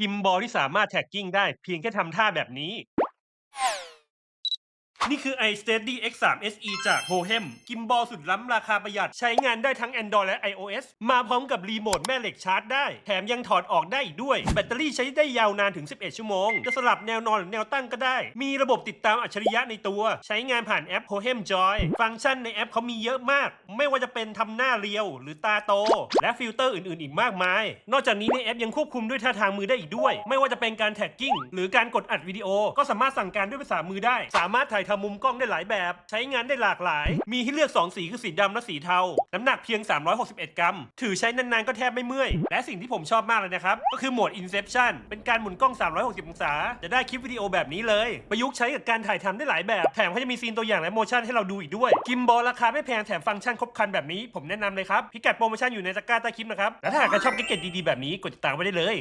กิมบอลที่สามารถแท็กกิ้งได้เพียงแค่ทำท่าแบบนี้ นี่คือ iSteady X3 SE จาก Hohem กิมบอลสุดล้ำราคาประหยัด ใช้งานได้ทั้ง Android และ iOS มาพร้อมกับรีโมทแม่เหล็กชาร์จได้ แถมยังถอดออกได้อีกด้วย แบตเตอรี่ใช้ได้ยาวนานถึง 11 ชั่วโมง จะสลับแนวนอนหรือแนวตั้งก็ได้ มีระบบติดตามอัจฉริยะในตัว ใช้งานผ่านแอป Hohem Joy ฟังก์ชันในแอปเขามีเยอะมาก ไม่ว่าจะเป็นทำหน้าเรียว หรือตาโต และฟิลเตอร์อื่นๆ อีกมากมาย นอกจากนี้ในแอปยังควบคุมด้วยท่าทางมือได้อีกด้วย ไม่ว่าจะเป็นการแท็กกิ้งหรือการกดอัดวิดีโอ ก็สามารถสั่งการด้วยภาษามือได้ สามารถถ่ายทำมุมกล้องได้หลายแบบ ใช้งานได้หลากหลาย มีให้เลือก 2 สีคือสีดำและสีเทา น้ำหนักเพียง 361 กรัม ถือใช้นานๆก็แทบไม่เมื่อย และสิ่งที่ผมชอบมากเลยนะครับ ก็คือโหมด Inception เป็นการหมุนกล้อง 360 องศา จะได้คลิปวิดีโอแบบนี้เลย ประยุกต์ใช้กับการถ่ายทำได้หลายแบบ แถมเขาจะมีซีนตัวอย่างและโมชั่นให้เราดูอีกด้วย กิมบอลราคาไม่แพงแถมฟังก์ชันครบครันแบบนี้ผมแนะนำเลยครับพิกัดโปรโมชั่นอยู่ในตะกร้าใต้คลิปนะครับและถ้าหากใครชอบกดเกตดีๆแบบนี้กดติดตามไว้ได้เลย